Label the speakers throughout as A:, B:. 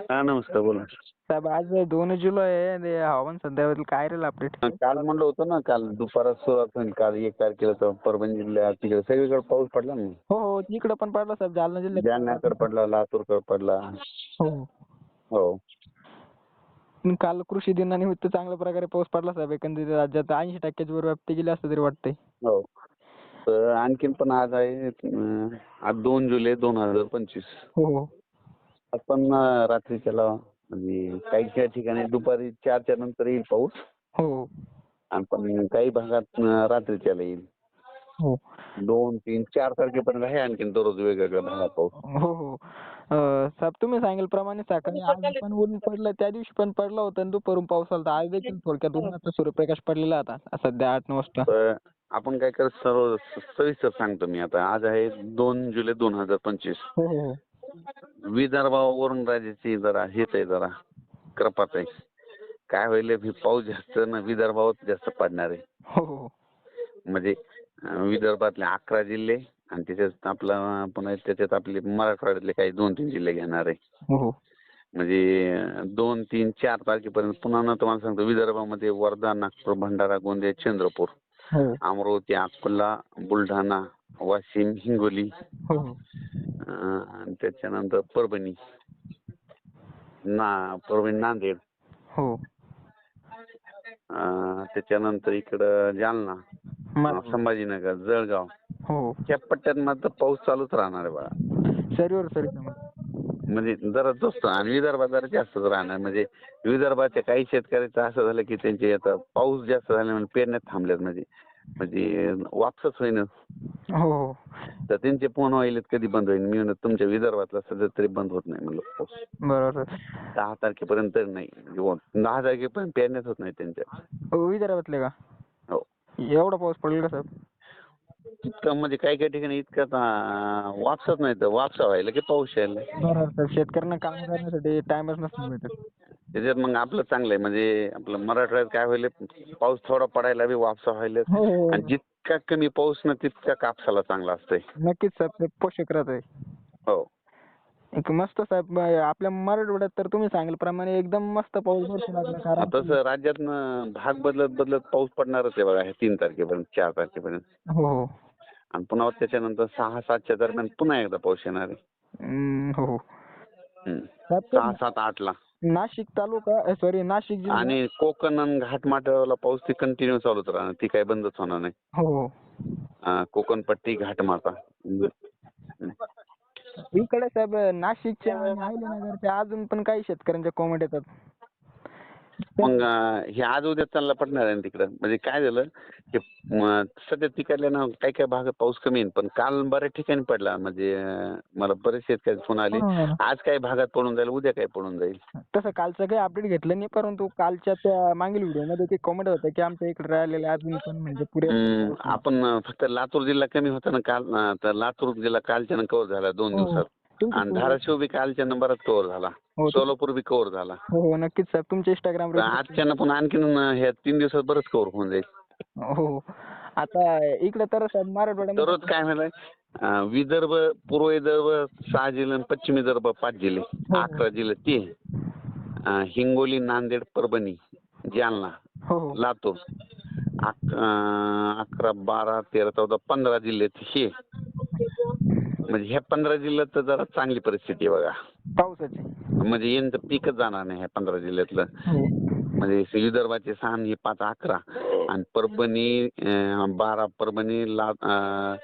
A: हा नमस्कार बोला.
B: साहेब आज दोन जुलै आहे आणि हवामान सध्याबद्दल काय राहील अपडेट
A: काल म्हणलं होतं ना काल दुपारात सुरुवात होईल काल एक तारखेला तर परभणी जिल्ह्यात तिकडे सगळीकडे पाऊस पडला ना.
B: हो हो इकडं पण पडला साहेब जालना जिल्ह्यात
A: जालन्याकडे पडला लातूरकडे पडला.
B: हो.
A: हो.
B: पण काल कृषी दिनानिमित्त चांगल्या प्रकारे पाऊस पडला साहेब एकंदरीत राज्यात ऐंशी टक्क्याच्या वर व्याप्ती गेली असं तरी वाटतंय.
A: हो. तर आणखीन पण आज आहे अं, आज दोन जुलै दोन हजार पंचवीस.
B: हो हो.
A: आपण अं, रात्रीच्याला म्हणजे काही काही ठिकाणी दुपारी चारच्या नंतर येईल पाऊस.
B: हो.
A: आणि पण काही भागात अं, रात्रीच्याला येईल.
B: हो.
A: दोन तीन चार तारखेपर्यंत आहे आणखीन दररोज वेगवेगळ्या भागात पाऊस.
B: हो हो. अं, साहेब तुम्ही सांगितल्याप्रमाणे सकाळी आज पण ऊन पडलं त्या दिवशी पण पडलं होतं आणि दुपारून पाऊस आला आज देखील थोडक्यात उन्हाचा सूर्यप्रकाश पडलेला आता. सध्या आठ नऊ वाजता.
A: तर आपण काय करत सर्व सविस्तर सांगतो मी आता. आज आहे दोन जुलै दोन हजार पंचवीस.
B: हो हो हो.
A: विदर्भावरून राज्याची जरा हेच आहे जरा. कृपाच आहे काय होईल हे पाऊस जास्त ना विदर्भावर जास्त पडणार आहे.
B: हो हो.
A: म्हणजे विदर्भातले अकरा जिल्हे आणि त्याच्यात आपला पुन्हा त्याच्यात आपले मराठवाड्यातले काही दोन तीन जिल्हे घेणार आहे.
B: हो
A: म्हणजे दोन तीन चार तारखेपर्यंत पुन्हा ना तुम्हाला सांगतो विदर्भामध्ये वर्धा नागपूर भंडारा गोंदिया चंद्रपूर अमरावती अकोला बुलढाणा वाशिम हिंगोली
B: हो.
A: अं, त्याच्यानंतर परभणी. ना परभणी नांदेड.
B: हो.
A: अं, त्याच्यानंतर इकडं जालना. संभाजीनगर जळगाव.
B: हो.
A: त्या पट्ट्यात मात्र पाऊस चालूच राहणार आहे बघा
B: सरीवर सरी
A: म्हणजे जरा जास्त. आणि विदर्भात जरा जास्तच राहणार. म्हणजे विदर्भाच्या काही शेतकऱ्याचं असं झालं की त्यांचे आता पाऊस जास्त झाल्यामुळे पेरण्यात थांबल्यात म्हणजे. म्हणजे वापसच होईना.
B: हो हो.
A: तर त्यांचे फोन व्हायलेत कधी बंद होईल मी म्हणत तुमच्या विदर्भातला सध्या तरी बंद होत नाही म्हणलं. पाऊस
B: बरोबर.
A: दहा तारखेपर्यंत तरी नाही. म्हणजे व- दहा तारखेपर्यंत पेरण्यात होत नाही त्यांच्या.
B: हो विदर्भातले का?
A: हो.
B: एवढा पाऊस पडेल का साहेब?
A: इतकं म्हणजे काही काही ठिकाणी इतकं आता वापसत नाही तर वापसा व्हायला की पाऊस यायला.
B: बरोबर साहेब शेतकऱ्यांना काम करण्यासाठी टाइमच नसतो भेटत
A: त्याच्यात मग आपलं चांगलं आहे. म्हणजे आपलं मराठवाड्यात काय होईल पाऊस थोडा पडायला बी वापसा व्हायला
B: हो. हो
A: आणि जितका कमी पाऊस ना तितका कापसाला चांगला असतंय.
B: नक्कीच साहेब ते पोषक राहत
A: हो.
B: एक मस्त साहेब आपल्या मराठवाड्यात तर तुम्ही सांगितल्याप्रमाणे एकदम मस्त पाऊस भरपूर लागला कारण
A: तसं राज्यातनं भाग बदलत बदलत पाऊस पडणारच आहे बघा तीन तारखेपर्यंत चार तारखेपर्यंत.
B: हो हो.
A: आणि पुन्हा त्याच्यानंतर सहा सातच्या दरम्यान पुन्हा एकदा पाऊस येणार आहे.
B: हम्म, हो. हो
A: हम्म.
B: साहेब ते
A: सहा सात आठला.
B: नाशिक तालुका सॉरी नाशिक जिल्हा.
A: आणि कोकण आणि घाटमाथ्याला पाऊस ती कंटिन्यू चालूच राहणार. ती काही बंदच होणार नाही.
B: हो. हो
A: कोकणपट्टी घाटमाथा
B: इकडे साहेब नाशिकच्या आणि अहिल्यानगरच्या अजून पण काही शेतकऱ्यांच्या कॉमेंट येतात?
A: मग हे आज उद्या चालला पडणार आहे ना तिकडं. म्हणजे काय झालं की म, सध्या तिकडल्या ना काही काही भागात पाऊस कमी आहे पण काल बऱ्याच ठिकाणी पडला. म्हणजे अं, मला बरेच शेतकरी फोन आले.
B: हा.
A: आज काही भागात पडून जाईल उद्या काही पडून जाईल.
B: तसं कालचं काही अपडेट घेतलं नाही परंतु कालच्या त्या मागील व्हिडिओमध्ये ते कॉमेंट होतं की आमच्या इकडे राहिलेले अजून पण म्हणजे पुरे
A: हम्म, आपण अं, फक्त लातूर जिल्हा कमी होता ना काल अं, तर लातूर जिल्हा कालच्यानं कव्हर झाला दोन
B: हो.
A: दिवसात. आणि धाराशिव बी कालच्यानं बराच कव्हर झाला.
B: हो,
A: सोलापूर बी कव्हर झाला.
B: हो हो नक्कीच साहेब. तुमच्या इंस्टाग्राम
A: आजच्यानं पण आणखीन ह्या तीन दिवसात बरंच कव्हर होऊन जाईल.
B: हो हो. आता इकडे तर साहेब
A: दररोज काय अं, विदर्भ पूर्व विदर्भ सहा जिल्हे आणि पश्चिम विदर्भ पाच जिल्हे. अकरा जिल्हे ते हिंगोली नांदेड परभणी जालना लातूर. अकरा बारा तेरा चौदा पंधरा जिल्हे हे. म्हणजे ह्या पंधरा जिल्ह्यात तर जरा चांगली परिस्थिती आहे बघा.
B: पावसाची.
A: म्हणजे यांचं पीकच जाणार नाही ह्या पंधरा जिल्ह्यातलं.
B: हो.
A: म्हणजे विदर्भाचे सहा आणि हे पाच अकरा. आणि परभणी अं, बारा परभणी ला अं,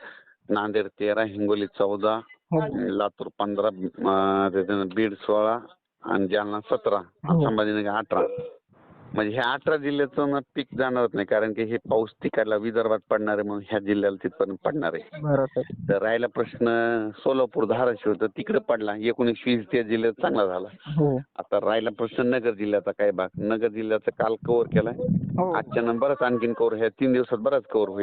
A: नांदेड तेरा हिंगोली चौदा
B: हो.
A: लातूर पंधरा अं, त्याच्यानं बीड सोळा आणि जालना सतरा. आणि
B: हो.
A: संभाजीनगर अठरा. म्हणजे ह्या अठरा जिल्ह्याचं ना पीक जाणारच नाही कारण की हे पाऊस तिकडला विदर्भात पडणार आहे म्हणून ह्या जिल्ह्याला तिथपर्यंत पडणार आहे. तर राहिला प्रश्न सोलापूर धाराशिव तर तिकडे पडला. एकोणीस वीस त्या जिल्ह्यात चांगला झाला.
B: हो.
A: आता राहिला प्रश्न नगर जिल्ह्याचा काय भाग? नगर जिल्ह्याचा काल कव्हर केलाय.
B: हो.
A: आजच्या नंबरच आणखीन कव्हर ह्या तीन दिवसात बराच कव्हर होईल.